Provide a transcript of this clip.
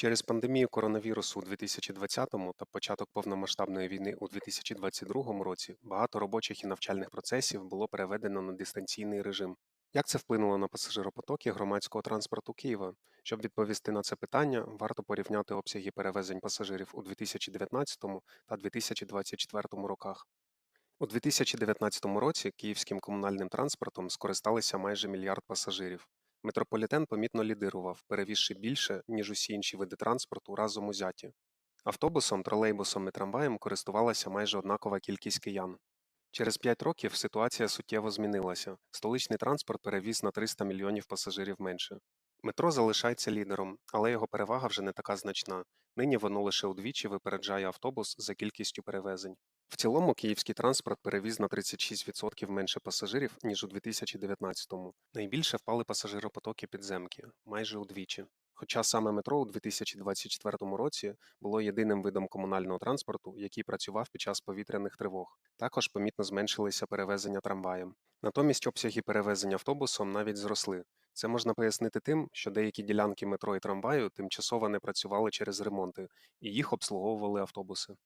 Через пандемію коронавірусу у 2020 та початок повномасштабної війни у 2022 році багато робочих і навчальних процесів було переведено на дистанційний режим. Як це вплинуло на пасажиропотоки громадського транспорту Києва? Щоб відповісти на це питання, варто порівняти обсяги перевезень пасажирів у 2019 та 2024 роках. У 2019 році київським комунальним транспортом скористалися майже мільярд пасажирів. Метрополітен помітно лідирував, перевізши більше, ніж усі інші види транспорту разом узяті. Автобусом, тролейбусом і трамваєм користувалася майже однакова кількість киян. Через 5 років ситуація суттєво змінилася. Столичний транспорт перевіз на 300 мільйонів пасажирів менше. Метро залишається лідером, але його перевага вже не така значна. Нині воно лише удвічі випереджає автобус за кількістю перевезень. В цілому київський транспорт перевіз на 36% менше пасажирів, ніж у 2019-му. Найбільше впали пасажиропотоки підземки – майже удвічі. Хоча саме метро у 2024 році було єдиним видом комунального транспорту, який працював під час повітряних тривог. Також помітно зменшилися перевезення трамваєм. Натомість обсяги перевезень автобусом навіть зросли. Це можна пояснити тим, що деякі ділянки метро і трамваю тимчасово не працювали через ремонти, і їх обслуговували автобуси.